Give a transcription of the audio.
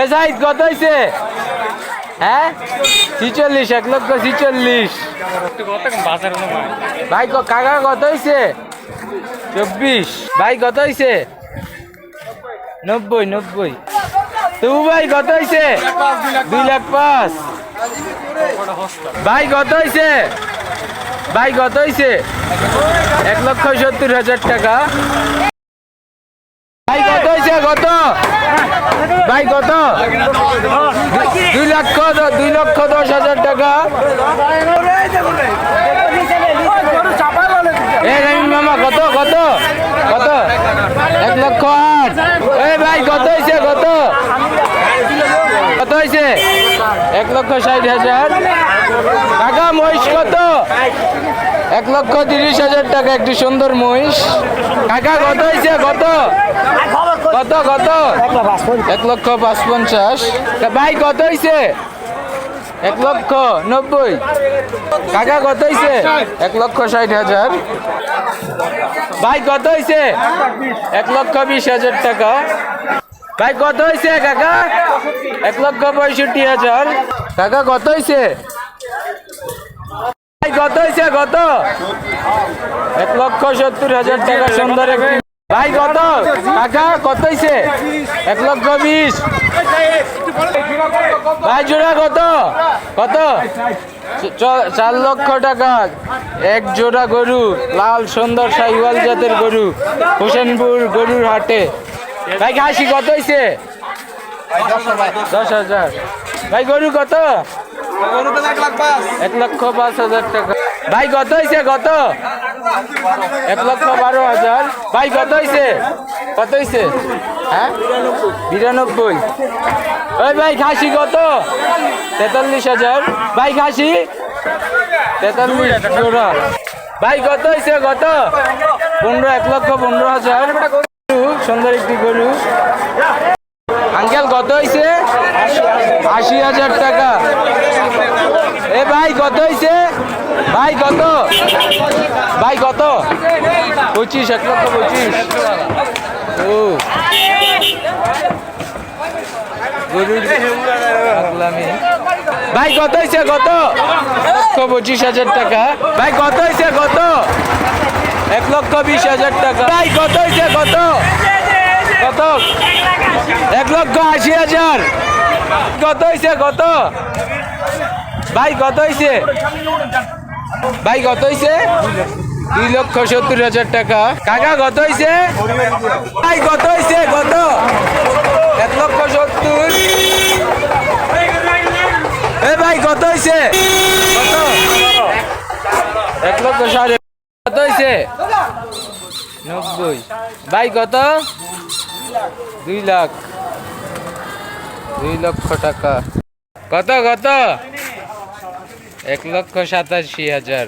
এ size কত হয়েছে হ্যাঁ? ছিচল্লিশ, এক লক্ষ ছিচল্লিশ। ভাই কাকা কত হয়েছে চব্বিশ। ভাই, কত হয়েছে নব্বই নব্বই। তবু ভাই, কত হয়েছে দুই লাখ পাঁচ। ভাই, কত হয়েছে ভাই, কত হয়েছে এক লক্ষ সত্তর হাজার টাকা। ভাই, কত হয়েছে কত? ভাই, কত? দুই লক্ষ দুই লক্ষ দশ হাজার টাকা। এ রহিম মামা, কত কত? কত? এক লক্ষ আট। এই ভাই, কত হয়েছে কত? কত হয়েছে এক লক্ষ ষাট হাজার। এক লক্ষ তিরিশ হাজার টাকা একটি সুন্দর মহিষ। কাকা, কত হয়েছে? কত? কত কত? এক লক্ষ পাঁচ পঞ্চাশ ভাই, কত হয়েছে? এক লক্ষ নব্বই। কাকা, কত হয়েছে? এক লক্ষ ষাট হাজার। ভাই, কত হয়েছে? এক লক্ষ বিশ হাজার টাকা। ভাই, কত হয়েছে, কাকা? এক লক্ষ পঁয়ষট্টি হাজার। কাকা, কত হয়েছে? কত হয়েছে, কত? এক লক্ষ সত্তর হাজার টাকা সুন্দর একটি ভাই, কত? কাকা, কত হয়েছে? এক লক্ষ বিশ। ভাই, জোড়া কত? কত? চার লক্ষ টাকা। এক জোড়া গরু, লাল সুন্দর সাইওয়াল জাতের গরু, হোসেনপুর গরুর হাটে। ভাই ঘাসি কত হয়েছে? দশ হাজার। ভাই, গরু কত? এক লক্ষ পাঁচ হাজার টাকা। ভাই, কত হয়েছে কত? এক লক্ষ বারো হাজার। ভাই, কত হয়েছে কত হয়েছে হ্যাঁ? বিরানব্বই। ওই ভাই, খাসি কত? তেতাল্লিশ হাজার। ভাই, খাসি? তেতাল্লিশ ভাই, কত হয়েছে কত? পনেরো, এক লক্ষ পনেরো হাজার। সুন্দর একটি গরু। আঙ্কেল, কত হয়েছে আশি হাজার টাকা। ভাই, কত হয়েছে ভাই, কত? ভাই, কত? পঁচিশ, এক লক্ষ পঁচিশ। ও। ভাই, কত হয়েছে কত? লক্ষ পঁচিশ হাজার টাকা। ভাই, কত হয়েছে কত? এক লক্ষ বিশ হাজার টাকা। ভাই, কত হয়েছে কত? কত? এক লক্ষ আশি হাজার। কত হয়েছে কত? ভাই, কত হয়েছে ভাই, কত হয়েছে দুই লক্ষ সত্তর হাজার টাকা। কাকা, কত হয়েছে ভাই, কত হয়েছে কত? এক লক্ষ সত্তর। এ ভাই, কত হয়েছে এক লক্ষ সাড়ে কত হয়েছে নব্বই। ভাই, কত? দুই লাখ। দুই লক্ষ টাকা। কত কত? এক লক্ষ সাতাশি হাজার।